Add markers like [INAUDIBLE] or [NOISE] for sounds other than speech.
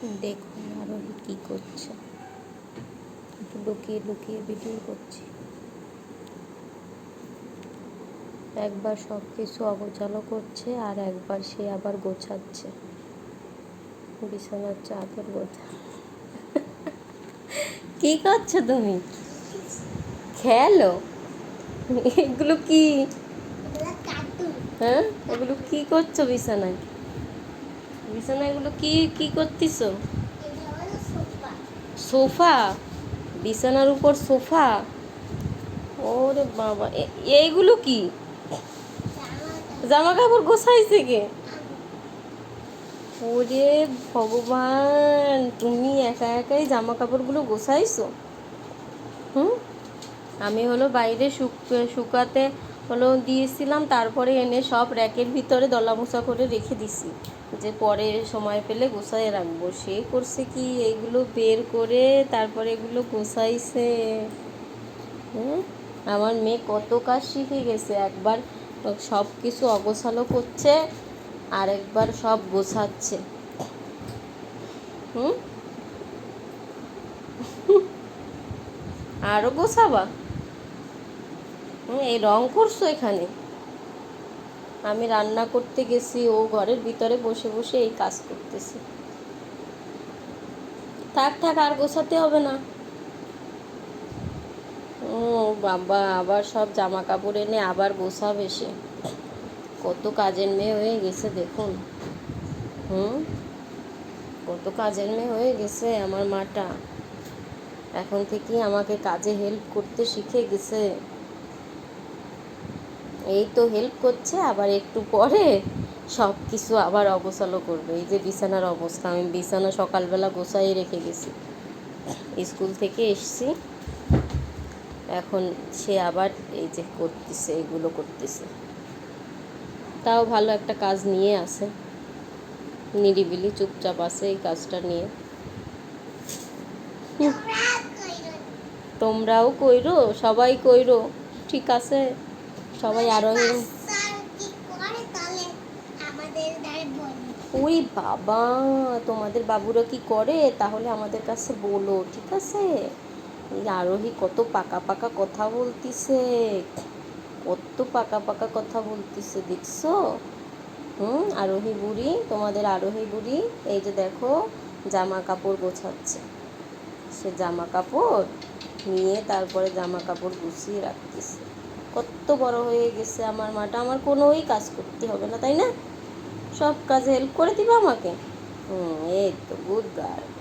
দেখুন আরোহী কী করছে। একটু লুকিয়ে লুকিয়ে ভিডিও করছি। একবার সব কিছু অগোছালো করছে আর একবার সে আবার গোছাচ্ছে। বিছানার চাদর গোছা। [LAUGHS] কি করছ তুমি? খেলো? এগুলো কি? হ্যাঁ? এগুলো কি করছ বিছানায়? বিছানায় এগুলো কি কি করতেছো? সোফা। সোফা? বিছানার উপর সোফা? ওরে বাবা এইগুলো কি? জামা কাপড় গোছাইছে কে? ওরে ভগবান তুমি একা একাই জামা কাপড়গুলো গোছাইছো? হুম? আমি হলো বাইরে শুক- শুকাতে হলো দিয়েছিলাম, তারপরে এনে সব র্যাকের ভিতরে দলামোছা করে রেখে দিছি। যে পরে সময় পেলে গোছায় রাখব। সে করছে কি? এইগুলো বের করে তারপরে এগুলো গোছাইছে। হ্যাঁ আমার মেয়ে কত কাজ শিখে গেছে। একবার সব কিছু অগোছালো করছে, আর একবার সব গোছাচ্ছে। হুম? আরও গোছাবা? হুম এই রং করছ এখানে? আমি রান্না করতে গেছি, ও ঘরের ভিতরে বসে বসে এই কাজ করতেছি। থাক থাক, আর গোছাতে হবে না। ও বাবা, আবার সব জামা কাপড় এনে আবার গোছাবে সে। কত কাজের মেয়ে হয়ে গেছে, দেখুন। হুম? কত কাজের মেয়ে হয়ে গেছে আমার মাটা। এখন থেকে আমাকে কাজে হেল্প করতে শিখে গেছে। এই তো হেল্প করছে আবার একটু পরে সব কিছু আবার অগোছালো করবে। এই যে বিছানার অবস্থা আমি বিছানা সকালবেলা গোছাই রেখে গেছি। স্কুল থেকে এসছি। এখন সে আবার এই যে করতেছে এগুলো করতেছে। তাও ভালো একটা কাজ নিয়ে আসে নিরিবিলি চুপচাপ আছে এই কাজটা নিয়ে। তোমরাও কইরো সবাই কইরো ঠিক আছে? সবাই আরও স্যার কি করে তাহলে আমাদের দ্বারা বলি? ওই বাবা তোমাদের বাবুরা কি করে? তাহলে আমাদের কাছে বলো ঠিক আছে? এই আরোহী কত পাকা পাকা কথা বলতিছে। কত পাকা পাকা কথা বলতিছে দেখছ? হুম আরোহী বুড়ি তোমাদের আরোহী বুড়ি এই যে দেখো জামা কাপড় গোছাচ্ছে। সে জামা কাপড় নিয়ে তারপরে জামা কাপড় গুছিয়ে রাখতেছে। কত বড় হয়ে গেছে আমার মাটা, আমার কোনোই কাজ করতে হবে না, তাই না? সব কাজ হেল্প করে দিবে আমাকে। হুম, এই তো গুড গার্ল